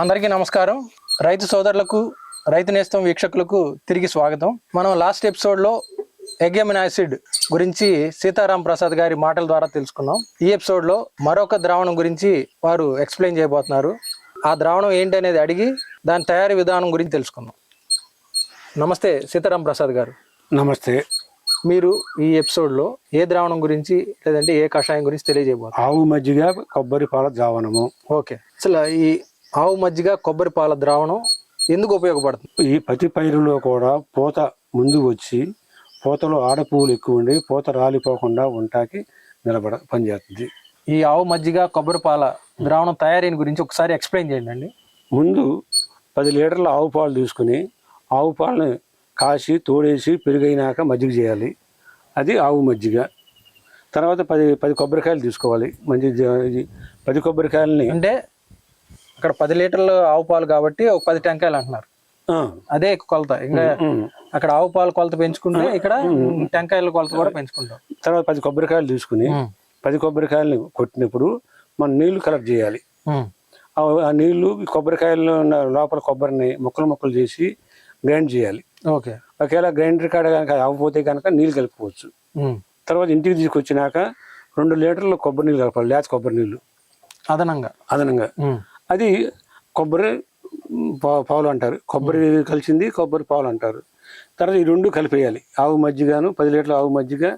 అందరికీ నమస్కారం. రైతు సోదరులకు రైతు నేస్తం వీక్షకులకు తిరిగి స్వాగతం. మనం లాస్ట్ ఎపిసోడ్లో ఎగ్యమిన్ యాసిడ్ గురించి సీతారాం ప్రసాద్ గారి మాటల ద్వారా తెలుసుకున్నాం. ఈ ఎపిసోడ్లో మరొక ద్రావణం గురించి వారు ఎక్స్ప్లెయిన్ చేయబోతున్నారు. ఆ ద్రావణం ఏంటి అనేది అడిగి దాని తయారీ విధానం గురించి తెలుసుకుందాం. నమస్తే సీతారాం ప్రసాద్ గారు. నమస్తే. మీరు ఈ ఎపిసోడ్లో ఏ ద్రావణం గురించి లేదంటే ఏ కషాయం గురించి తెలియజేయబోతున్నారు? ఆవు మజ్జిగ కొబ్బరి పాల ద్రావణము. ఓకే. అసలు ఈ ఆవు మజ్జిగ కొబ్బరి పాల ద్రావణం ఎందుకు ఉపయోగపడుతుంది? ఈ పత్తి పైరులో కూడా పూత ముందు వచ్చి పూతలో ఆడపువ్వులు ఎక్కువ ఉండి పూత రాలిపోకుండా ఉంటాకి నిలబడ పనిచేస్తుంది. ఈ ఆవు మజ్జిగ కొబ్బరి పాల ద్రావణం తయారీని గురించి ఒకసారి ఎక్స్ప్లెయిన్ చేయండి అండి. ముందు పది లీటర్ల ఆవు పాలు తీసుకుని ఆవు పాలను కాసి తోడేసి పెరుగైనాక మజ్జిగ చేయాలి. అది ఆవు మజ్జిగ. తర్వాత పది పది కొబ్బరికాయలు తీసుకోవాలి. మంచి పది కొబ్బరికాయలని అంటే అక్కడ పది లీటర్లు ఆవు పాలు కాబట్టి ఒక పది టెంకాయలు అంటున్నారు. అదే కొలత. ఇంకా. అక్కడ ఆవు పాలు కొలత పెంచుకుంటే ఇక్కడ టెంకాయల కొలత కూడా పెంచుకుంటాం. తర్వాత పది కొబ్బరికాయలు తీసుకుని పది కొబ్బరికాయలని కొట్టినప్పుడు మనం నీళ్ళు కలెక్ట్ చేయాలి. ఆ నీళ్ళు కొబ్బరికాయల్లో ఉన్న లోపల కొబ్బరిని ముక్కలు ముక్కలు చేసి గ్రైండ్ చేయాలి. ఓకే. ఒకవేళ గ్రైండర్ కాడ కనుక అవ్వకపోతే కనుక నీళ్ళు కలుపుకోవచ్చు. తర్వాత ఇంటికి తీసుకొచ్చినాక రెండు లీటర్లు కొబ్బరి నీళ్ళు కలపాలి. లేత కొబ్బరి నీళ్ళు అదనంగా. అదనంగా. అది కొబ్బరి మ్, పా- పాలు అంటారు. కొబ్బరి కలిసింది కొబ్బరి పాలు అంటారు. తర్వాత ఈ రెండు కలిపేయాలి. ఆవు మజ్జిగను పది లీటర్ల ఆవు మజ్జిగ.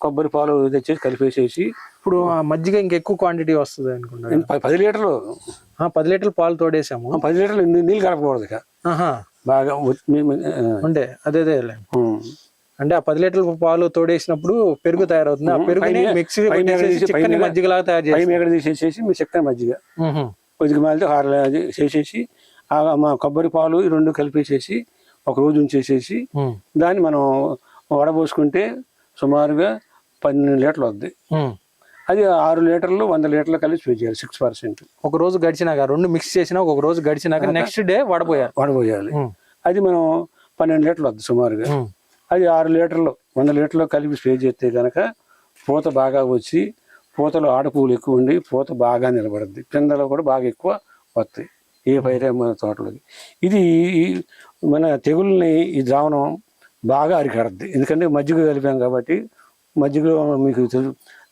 కొబ్బరి పాలు తెచ్చేసి కలిపేసేసి ఇప్పుడు ఆ మజ్జిగ ఇంకెక్కువ క్వాంటిటీ వస్తుంది అనుకుంటా పది లీటర్లు. పది లీటర్లు పాలు తోడేసాము. పది లీటర్లు నీళ్ళు కలపకూడదు ఇక. బాగా ఉండే అదే అదే. అంటే ఆ పది లీటర్ల పాలు తోడేసినప్పుడు పెరుగు తయారవుతుంది. ఆ పెరుగుని పైన- మిక్సీ చిక్కని మజ్జిగలాగా తయారు చేసి తీసేసేసి మీ చక్కెర మజ్జిగ. కొద్దిగా మాలితే హార చేసేసి ఆ మా కొబ్బరి పాలు ఈ రెండు కలిపేసేసి ఒక రోజు ఉంచేసేసి దాన్ని మనం వడబోసుకుంటే సుమారుగా పన్నెండు లీటర్లు వద్ది అది ఆరు లీటర్లు వంద లీటర్లు కలిసి చేయాలి సిక్స్ పర్సెంట్. ఒక రోజు గడిచినాక రెండు మిక్స్ చేసినా ఒక రోజు గడిచినాక నెక్స్ట్ డే వడబోయాలి. ఉమ్. అది మనం పన్నెండు లీటర్లు వద్దు సుమారుగా. అది ఆరు లీటర్లు వంద లీటర్లు కలిపి స్ప్రే చేస్తే కనుక పూత బాగా వచ్చి పూతలో ఆడపూలు ఎక్కువ ఉండి పూత బాగా నిలబడుద్ది. పిందెలు కూడా బాగా ఎక్కువ వస్తాయి. ఏ పైరే మన తోటలోకి. ఇది ఈ- మన తెగుల్ని ఈ ద్రావణం బాగా అరికడద్ది. ఎందుకంటే మజ్జిగ కలిపాం కాబట్టి మజ్జిగలో మీకు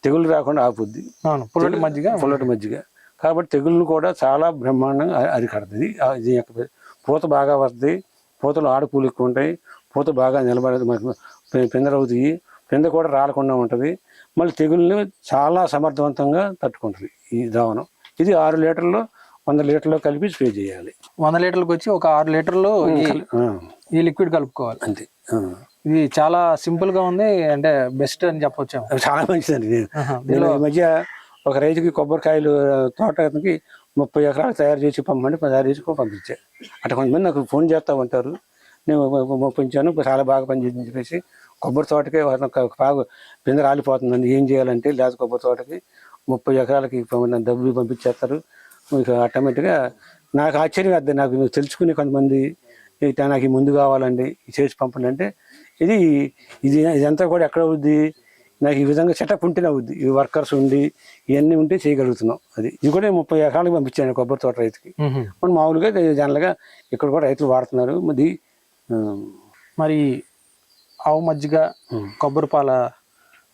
తెగులు రాకుండా ఆపుద్ది. పుల్లటి మజ్జిగ. పుల్లటి మజ్జిగ. కాబట్టి తెగుళ్ళు కూడా చాలా బ్రహ్మాండంగా అరికడుతుంది యొక్క పూత బాగా వస్తుంది పూతలు ఆడపూలు ఎక్కువ ఉంటాయి. పూత బాగా నిలబడదు. మనకు పె- పిందెలవుతాయి పింద కూడా రాలకుండా ఉంటుంది. మళ్ళీ తెగుల్ని చాలా సమర్థవంతంగా తట్టుకుంటుంది ఈ ద్రావణం ఇది ఆరు లీటర్లు వంద లీటర్లు కలిపి స్ప్రే చేయాలి. వంద లీటర్లకు వచ్చి ఒక ఆరు లీటర్లు ఈ- లిక్విడ్ కలుపుకోవాలి. అంతే. ఇది చాలా సింపుల్గా ఉంది అంటే బెస్ట్ అని చెప్పొచ్చు చాలా మంచిదండి నేను నేను ఈ మధ్య ఒక రైతుకి కొబ్బరికాయలు తోటకి ముప్పై ఎకరాలు తయారు చేసి పంపండి తయారు చేసి పంపించా. అట్లా కొంతమంది నాకు ఫోన్ చేస్తూ ఉంటారు. నేను పంపించాను చాలా బాగా పనిచేసింది చెప్పేసి కొబ్బరి తోటకే బాగా పింద రాలిపోతుందండి. ఏం చేయాలంటే లేత కొబ్బరి తోటకి ముప్పై ఎకరాలకి డబ్బులు పంపించేస్తారు. మీకు ఆటోమేటిక్గా నాకు ఆశ్చర్యం అది నాకు మీరు తెలుసుకుని కొంతమంది ఇట్లా నాకు ఈ ముందు కావాలండి చేసి పంపండి అంటే ఇది ఇది ఇదంతా కూడా ఎక్కడ అవుద్ది? నాకు ఈ విధంగా సెటప్ ఉంటేనే అవుద్ది. ఈ వర్కర్స్ ఉండి ఇవన్నీ ఉంటే చేయగలుగుతున్నాం అది. ఇది కూడా ముప్పై ఎకరాలకు పంపించాను కొబ్బరి తోట రైతుకి. మనం మామూలుగా జనరల్గా ఇక్కడ కూడా రైతులు వాడుతున్నారు. మరి మరి ఆవు మజ్జిగ కొబ్బరి పాల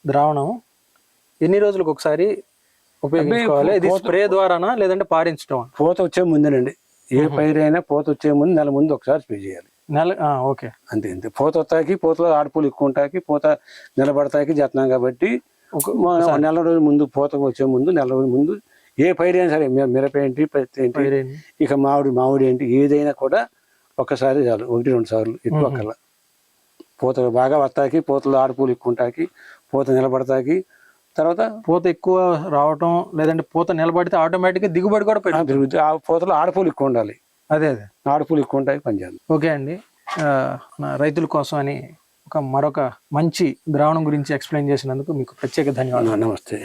ద్రావణం ఎన్ని రోజులకు ఒకసారి ఉపయోగించుకోవాలి? ఇది స్ప్రే ద్వారానా లేదంటే పారించడం పూత వచ్చే ముందేనండి. ఏ పైరైనా పూత వచ్చే ముందు నెల ముందు ఒకసారి స్ప్రే చేయాలి. నెల ఓకే. అంతే అంతే. పూత వస్తాకి పూతలో ఆడపూలు ఎక్కువ ఉంటాకి పూత నిలబడతాకి చేస్తున్నాం కాబట్టి నెల రోజుల ముందు పూత వచ్చే ముందు నెల రోజుల ముందు ఏ పైరైనా సరే మిరప ఏంటి పత్తి ఏంటి. ఇక మామిడి మామిడి ఏంటి ఏదైనా కూడా ఒక్కసారి చాలు ఒకటి రెండు సార్లు ఎక్కువ కల పూత బాగా వస్తాకి పూతలో ఆడపూలు ఎక్కువ ఉంటాకి పూత నిలబడతాకి తర్వాత పూత ఎక్కువ రావటం లేదంటే పూత నిలబడితే ఆటోమేటిక్గా దిగుబడి కూడా పెరుగుతుంది. ఆ పూతలో ఆడపూలు ఎక్కువ ఉండాలి. అదే అదే. ఆడపూలు ఎక్కువ ఉంటాయి పనిచేయాలి ఓకే అండి. రైతుల కోసం అని ఒక మరొక మంచి ద్రావణం గురించి ఎక్స్ప్లెయిన్ చేసినందుకు మీకు ప్రత్యేక ధన్యవాదాలు. నమస్తే.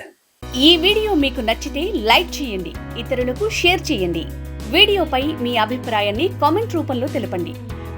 ఈ వీడియో మీకు నచ్చితే లైక్ చేయండి ఇతరులకు షేర్ చేయండి. వీడియోపై మీ అభిప్రాయాన్ని కామెంట్ రూపంలో తెలపండి.